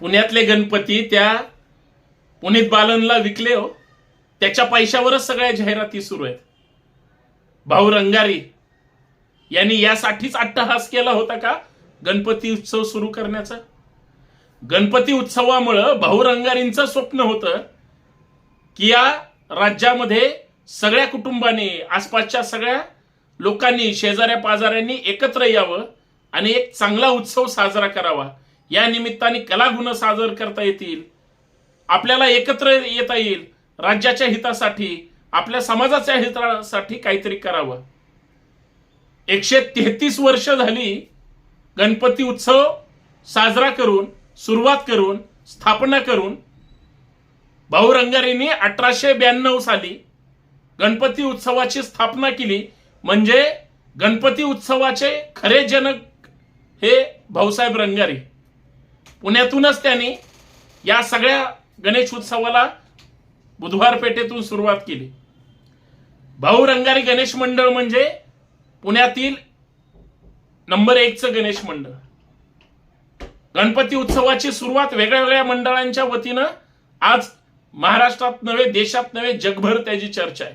पुण्यातले गणपती त्या पुनीत बालनला विकले हो. त्याच्या पैशावरच सगळ्या जाहिराती सुरू आहेत. भाऊ रंगारी यांनी यासाठीच अट्टहास केला होता का? गणपती उत्सव सुरू करण्याचा. गणपती उत्सवामुळं भाऊ रंगारींचं स्वप्न होतं की या राज्यामध्ये सगळ्या कुटुंबांनी आसपासच्या सगळ्या लोकांनी शेजाऱ्या पाजाऱ्यांनी एकत्र यावं आणि एक चांगला उत्सव साजरा करावा. या निमित्ताने कलागुण सादर करता येतील. आपल्याला एकत्र येता येईल. राज्याच्या हितासाठी आपल्या समाजाच्या हितासाठी काहीतरी करावं. एकशे तेहतीस वर्ष झाली गणपती उत्सव साजरा करून सुरुवात करून स्थापना करून भाऊ रंगारींनी अठराशे ब्याण्णव साली गणपती उत्सवाची स्थापना केली. म्हणजे गणपती उत्सवाचे खरे जनक हे भाऊसाहेब रंगारी. पुण्यातूनच त्यांनी या सगळ्या गणेश उत्सवाला बुधवार पेठेतून सुरुवात केली. भाऊ रंगारी गणेश मंडळ म्हणजे पुण्यातील नंबर एकचं गणेश मंडळ. गणपती उत्सवाची सुरुवात वेगळ्या वेगळ्या मंडळांच्या वतीनं आज महाराष्ट्रात नव्हे देशात नव्हे जगभर त्याची चर्चा आहे.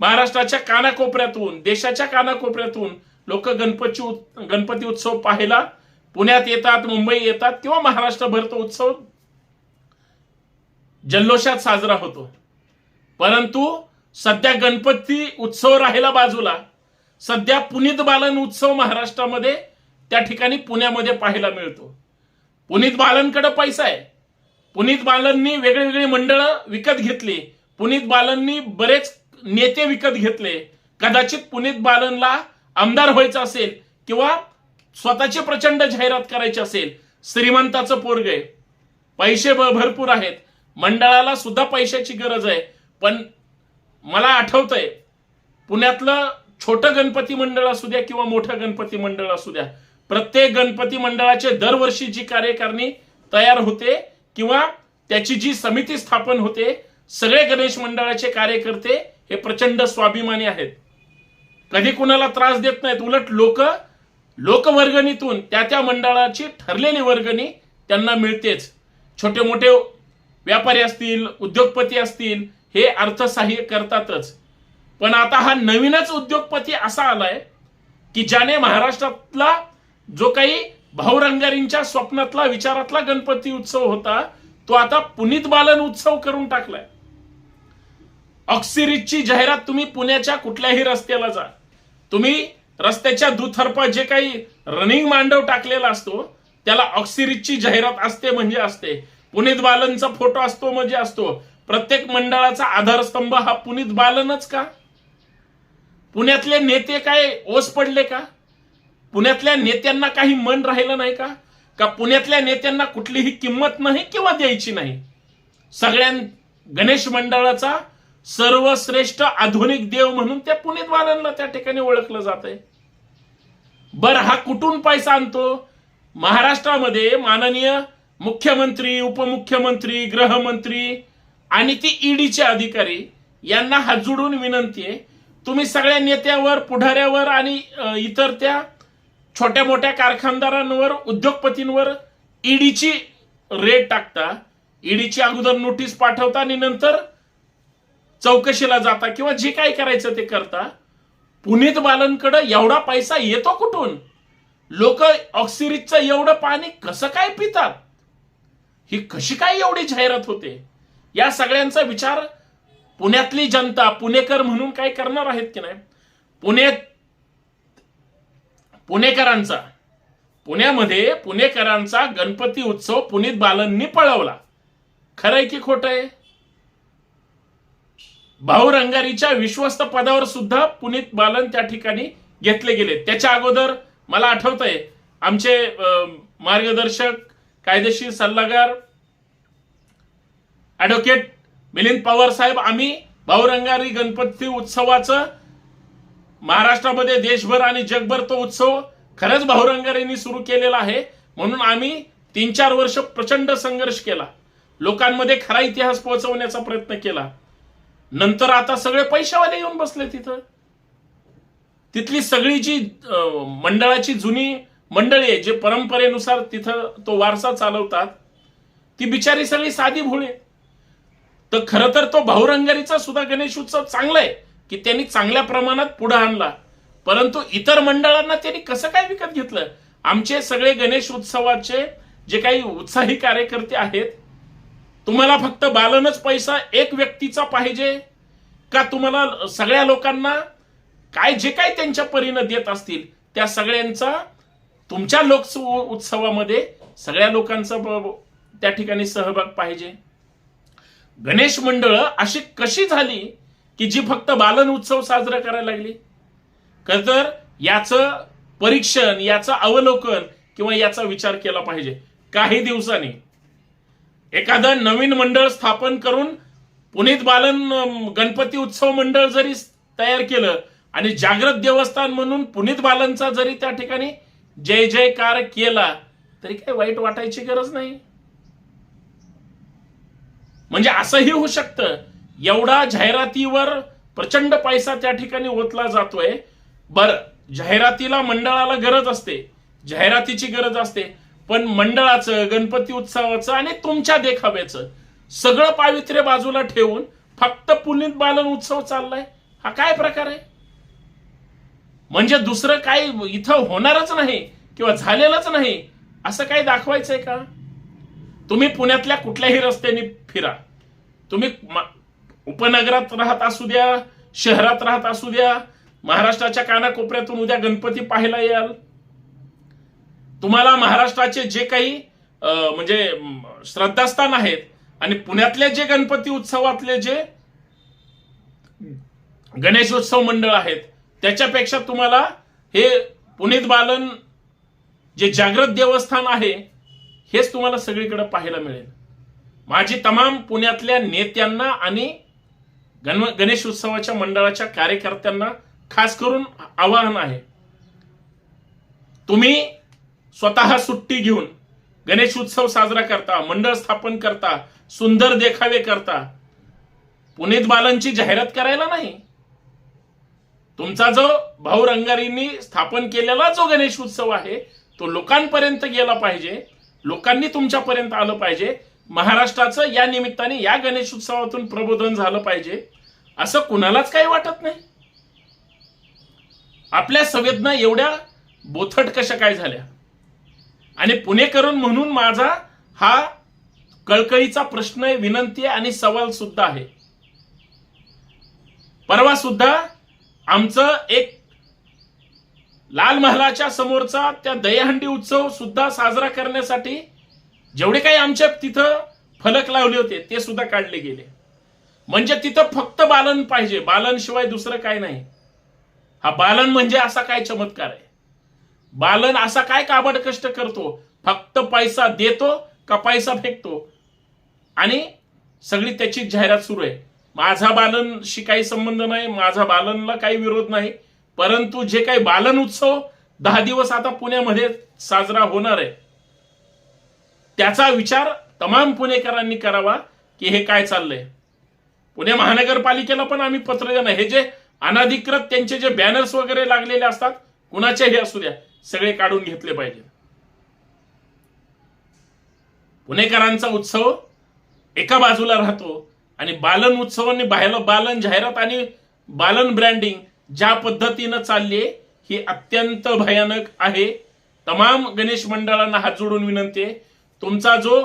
महाराष्ट्राच्या कानाकोपऱ्यातून देशाच्या कानाकोपऱ्यातून लोक गणपती गणपती उत्सव पाहायला पुण्यात येतात मुंबई येतात किंवा महाराष्ट्रभर तो उत्सव जल्लोषात साजरा होतो. परंतु सध्या गणपती उत्सव राहिला बाजूला. सध्या पुनीत बालन उत्सव महाराष्ट्रामध्ये त्या ठिकाणी पुण्यामध्ये पाहायला मिळतो. पुनीत बालनकडे पैसा आहे. पुनीत बालननी वेगळी वेगळी मंडळ विकत घेतली. पुनीत बालननी बरेच नेते विकत घेतले. कदाचित पुनीत बालनला आमदार व्हायचं असेल किंवा स्वतःची प्रचंड जाहिरात करायची असेल श्रीमंताचं पोरग आहे. पैसे भरपूर आहेत. मंडळाला सुद्धा पैशाची गरज आहे. पण मला आठवतंय पुण्यातलं छोटं गणपती मंडळ असू द्या किंवा मोठं गणपती मंडळ असू द्या प्रत्येक गणपती मंडळाचे दरवर्षी जी कार्यकारिणी तयार होते किंवा त्याची जी समिती स्थापन होते सगळे गणेश मंडळाचे कार्यकर्ते हे प्रचंड स्वाभिमानी आहेत. कधी कुणाला त्रास देत नाहीत. उलट लोक लोकवर्गणीतून त्या त्या मंडळाची ठरलेली वर्गणी त्यांना मिळतेच. छोटे मोठे व्यापारी असतील उद्योगपती असतील हे अर्थसहाय्य करतातच. पण आता हा नवीनच उद्योगपती असा आलाय की ज्याने महाराष्ट्रातला जो काही भाऊरंगारींच्या स्वप्नातला विचारातला गणपती उत्सव होता तो आता पुनीत बालन उत्सव करून टाकलाय. ऑक्सिरीजची जाहिरात तुम्ही पुण्याच्या कुठल्याही रस्त्याला जा. तुम्ही रस्त्याच्या दुतर्फा जे काही रनिंग मांडव टाकलेला असतो त्याला ऑक्सिरीजची जाहिरात असते म्हणजे असते. पुनीत बालनचा फोटो असतो म्हणजे असतो. प्रत्येक मंडळाचा आधारस्तंभ हा पुनीत बालनच का? पुण्यातले नेते काय ओस पडले का? पुण्यातल्या नेत्यांना काही मन राहिलं नाही का? का पुण्यातल्या नेत्यांना कुठलीही किंमत नाही किंवा द्यायची नाही? सगळ्यां गणेश मंडळाचा सर्वश्रेष्ठ आधुनिक देव म्हणून त्या पुनीत त्या ठिकाणी ओळखलं जात आहे बर हा कुठून पैसा आणतो? महाराष्ट्रामध्ये माननीय मुख्यमंत्री उपमुख्यमंत्री गृहमंत्री आणि ती ईडीचे अधिकारी यांना हात जोडून विनंती आहे. तुम्ही सगळ्या नेत्यावर पुढाऱ्यावर आणि इतर त्या छोट्या मोठ्या कारखानदारांवर उद्योगपतींवर ईडीची रेट टाकता. ईडीची अगोदर नोटीस पाठवता आणि नंतर चौकशीला जाता किंवा जे काय करायचं ते करता पुनीत बालनकडं एवढा पैसा येतो कुठून? लोक ऑक्सिरीजचं एवढं पाणी कसं काय पितात? ही कशी काय एवढी जाहिरात होते? या सगळ्यांचा विचार पुण्यातली जनता पुणेकर म्हणून काय करणार आहेत की नाही? पुण्यात पुणेकरांचा पुण्यामध्ये पुणेकरांचा गणपती उत्सव पुनीत बालननी पळवला. खरंय की खोटंय आहे? भाऊ रंगारीच्या विश्वस्त पदावर सुद्धा पुनीत बालन त्या ठिकाणी घेतले गेले. त्याच्या अगोदर मला आठवतंय आमचे मार्गदर्शक कायदेशीर सल्लागार ऍडव्होकेट मिलिंद पवार साहेब आम्ही भाऊरंगारी गणपती उत्सवाचं महाराष्ट्रामध्ये देशभर आणि जगभर तो उत्सव खरंच भाऊरंगारींनी सुरू केलेला आहे. म्हणून आम्ही तीन चार वर्ष प्रचंड संघर्ष केला. लोकांमध्ये खरा इतिहास पोहोचवण्याचा प्रयत्न केला. नंतर आता सगळे पैशावाले येऊन बसले तिथं. तिथली सगळी जी मंडळाची जुनी मंडळी आहे जे परंपरेनुसार तिथं तो वारसा चालवतात ती बिचारी सगळी साधी भोळी तर खरं तर तो भाऊरंगारीचा सुद्धा गणेश उत्सव चांगला आहे की त्यांनी चांगल्या प्रमाणात पुढे आणला. परंतु इतर मंडळांना त्यांनी कसं काय विकत घेतलं? आमचे सगळे गणेश उत्सवाचे जे काही उत्साही कार्यकर्ते आहेत तुम्हाला फक्त बालनच पैसा एक व्यक्तीचा पाहिजे? का तुम्हाला सगळ्या लोकांना काय जे काही त्यांच्या परीनं देत असतील त्या सगळ्यांचा तुमच्या लोक उत्सवामध्ये सगळ्या लोकांचा त्या ठिकाणी सहभाग पाहिजे? गणेश मंडळ अशी कशी झाली की जी फक्त बालन उत्सव साजरा करायला लागली? खर तर याचं परीक्षण याचं अवलोकन किंवा याचा विचार केला पाहिजे. काही दिवसांनी एखादं नवीन मंडळ स्थापन करून पुनीत बालन गणपती उत्सव मंडळ जरी तयार केलं आणि जागृत देवस्थान म्हणून पुनीत बालनचा जरी त्या ठिकाणी जय जयकार केला तरी काही वाईट वाटायची गरज नाही. म्हणजे असंही होऊ शकतं. एवढा जाहिरातीवर प्रचंड पैसा त्या ठिकाणी ओतला जातोय. बर जाहिरातीला मंडळाला गरज असते. जाहिरातीची गरज असते. पण मंडळाचं गणपती उत्सवाचं आणि तुमच्या देखाव्याचं सगळं पावित्र्य बाजूला ठेवून फक्त पुनीत बालन उत्सव चाललाय. हा काय प्रकार आहे? म्हणजे दुसरं काय इथं होणारच नाही किंवा झालेलंच नाही असं काही दाखवायचंय का? तुम्ही पुण्यातल्या कुठल्याही रस्त्याने फिरा. तुम्ही उपनगरात राहत असू द्या शहरात राहत असू द्या महाराष्ट्राच्या कानाकोपऱ्यातून उद्या गणपती पाहायला याल. तुम्हाला महाराष्ट्राचे जे काही म्हणजे श्रद्धास्थान आहेत आणि पुण्यातले जे गणपती उत्सवातले जे गणेशोत्सव मंडळ आहेत त्याच्यापेक्षा तुम्हाला हे पुनीत बालन जे जागृत देवस्थान आहे हेच तुम्हाला सगळीकडे पाहायला मिळेल. माझी तमाम पुण्यातल्या नेत्यांना आणि गण गणेश उत्सवाच्या मंडळाच्या कार्यकर्त्यांना खास करून आवाहन आहे. तुम्ही स्वतः सुट्टी घेऊन गणेश उत्सव साजरा करता मंडळ स्थापन करता सुंदर देखावे करता. पुनीत बालनची जाहिरात करायला नाही. तुमचा जो भाऊ रंगारींनी स्थापन केलेला जो गणेश उत्सव आहे तो लोकांपर्यंत गेला पाहिजे लोकांनी तुमच्यापर्यंत आलं पाहिजे. महाराष्ट्राचं या निमित्ताने या गणेश उत्सवातून प्रबोधन झालं पाहिजे. असं कुणालाच काही वाटत नाही. आपल्या संवेदना एवढ्या बोथट कशा काय झाल्या? आणि पुणेकरून म्हणून माझा हा कळकळीचा प्रश्न आहे विनंती आहे आणि सवाल सुद्धा आहे. परवा सुद्धा आमचं एक लाल महालाच्या समोरचा त्या दहीहंडी उत्सव सुद्धा साजरा करण्यासाठी जेवढे काही आमच्या तिथं फलक लावले होते ते सुद्धा काढले गेले. म्हणजे तिथं फक्त बालन पाहिजे. बालन शिवाय दुसरं काय नाही. हा बालन म्हणजे असा काय चमत्कार आहे? बालन असा काय काबड कष्ट करतो? फक्त पैसा देतो का पैसा फेकतो? आणि सगळी त्याची जाहिरात सुरू आहे. माझा बालनशी काही संबंध नाही माझा बालनला काही विरोध नाही. परंतु जे काही बालन उत्सव दहा दिवस आता पुण्यामध्ये साजरा होणार आहे त्याचा विचार तमाम पुणेकरांनी करावा की हे काय चाललंय. पुणे महानगरपालिकेला पण आम्ही पत्र देणार. हे जे अनाधिकृत त्यांचे जे बॅनर्स वगैरे लागलेले असतात कुणाचेही असू द्या. सगळे काढून घेतले पाहिजे. पुणेकरांचा उत्सव एका बाजूला राहतो आणि बालन उत्सवांनी बाहेर बालन जाहिरात आणि बालन ब्रँडिंग ज्या पद्धतीनं चालली ही अत्यंत भयानक आहे. तमाम गणेश मंडळांना हात जोडून विनंती आहे. तुमचा जो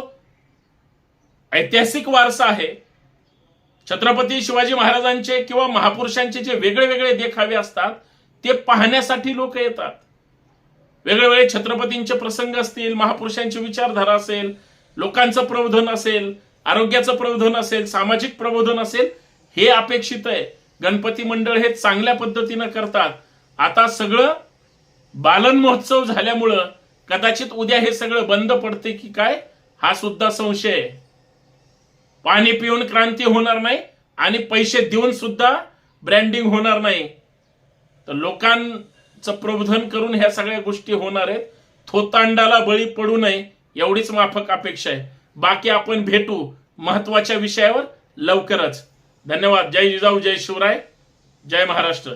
ऐतिहासिक वारसा आहे छत्रपती शिवाजी महाराजांचे किंवा महापुरुषांचे जे वेगळे वेगळे देखावे असतात ते पाहण्यासाठी लोक येतात. वेगवेगळे छत्रपतींचे प्रसंग असतील महापुरुषांची विचारधारा असेल लोकांचं प्रबोधन असेल आरोग्याचं प्रबोधन असेल सामाजिक प्रबोधन असेल हे अपेक्षित आहे. गणपती मंडळ हे चांगल्या पद्धतीनं करतात. आता सगळं बालन महोत्सव झाल्यामुळं कदाचित उद्या हे सगळं बंद पडते की काय हा सुद्धा संशय आहे. पाणी पिऊन क्रांती होणार नाही आणि पैसे देऊन सुद्धा ब्रँडिंग होणार नाही. तर लोकां प्रबोधन करून ह्या सगळ्या गोष्टी होणार आहेत. थोतांडाला बळी पडू नये एवढीच माफक अपेक्षा आहे. बाकी आपण भेटू महत्त्वाच्या विषयावर लवकरच. धन्यवाद. जय जिजाऊ जय शिवराय. जय महाराष्ट्र.